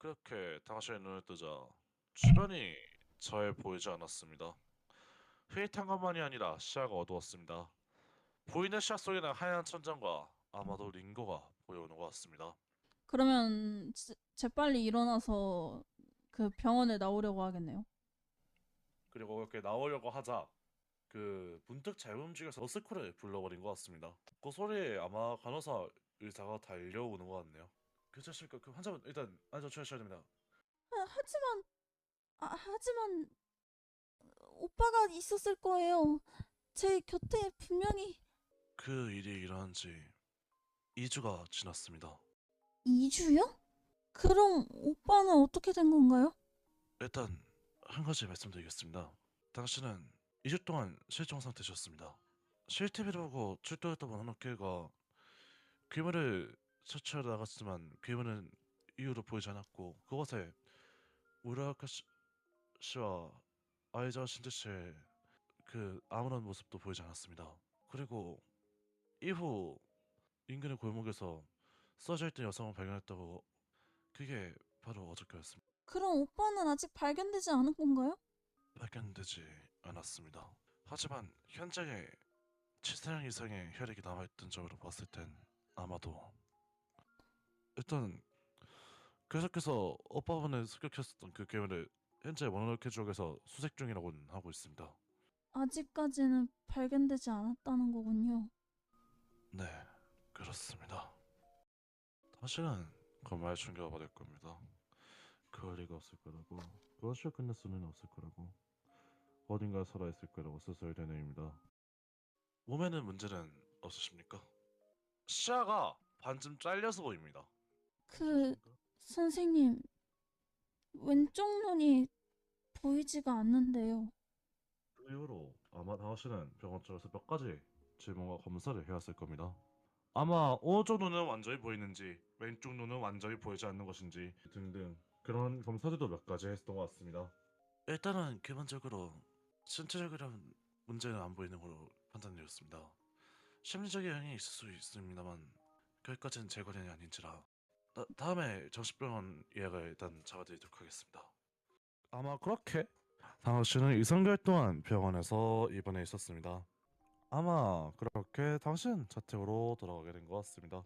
그렇게 당신의 눈을 뜨자 주변이 잘 보이지 않았습니다. 흐릿한 것만이 아니라 시야가 어두웠습니다. 보이는 시야 속에는 하얀 천장과 아마도 링고가 보여오는 것 같습니다. 그러면 재- 재빨리 일어나서 그 병원에 나오려고 하겠네요. 그리고 그렇게 나오려고 하자 그 문득 잘못 움직여서 어스코를 불러버린 것 같습니다. 그 소리에 아마 간호사 의사가 달려오는 것 같네요. 괜찮습니까? 그 환자분 일단 앉아 주셔야 됩니다. 아, 하지만 아, 하지만 오빠가 있었을 거예요. 제 곁에 분명히 그 일이 일어난 지 2주가 지났습니다. 2주요? 그럼 오빠는 어떻게 된 건가요? 일단 한 가지 말씀드리겠습니다. 당신은 2주 동안 실종 상태셨습니다. 실티비라고 출동했던 길가 괴물을 처치하러 나갔지만 괴물은 이후로 보이지 않았고 그곳에 우라카 씨- 씨와 아이자 신지 씨의 그 아무런 모습도 보이지 않았습니다. 그리고 이후 인근의 골목에서 써져 있던 여성을 발견했다고 그게 바로 어저께였습니다. 그럼 오빠는 아직 발견되지 않은 건가요? 발견되지 않았습니다. 하지만 현장에 7사량 이상의 혈액이 남아있던 점으로 봤을 땐 아마도 일단 계속해서 오빠분을 습격했었던 그 괴물을 현재 모노노케 지역에서 수색 중이라고는 하고 있습니다. 아직까지는 발견되지 않았다는 거군요. 네, 그렇습니다. 다시는 거말 충격을 받을 겁니다. 그럴 리가 없을 거라고. 그것을 끝낼 수는 없을 거라고. 어딘가 살아있을 거라고 스스로 되뇌입니다. 몸에는 문제는 없으십니까? 시야가 반쯤 잘려서 보입니다. 그 선생님 왼쪽 눈이 보이지가 않는데요. 그 이후로 아마 당신은 병원 쪽에서 몇 가지 질문과 검사를 해왔을 겁니다. 아마 오른쪽 눈은 완전히 보이는지 왼쪽 눈은 완전히 보이지 않는 것인지 등등 그런 검사들도 몇 가지 했던 것 같습니다. 일단은 기본적으로 신체적인 문제는 안 보이는 걸로 판단되었습니다. 심리적인 영향이 있을 수 있습니다만 거기까지는 제 관련이 아닌지라 다, 다음에 정신병원 예약을 일단 잡아드리도록 하겠습니다. 아마 그렇게 씨는 이성결 동안 병원에서 입원해 있었습니다. 아마 그렇게 당신 자택으로 돌아가게 된 것 같습니다.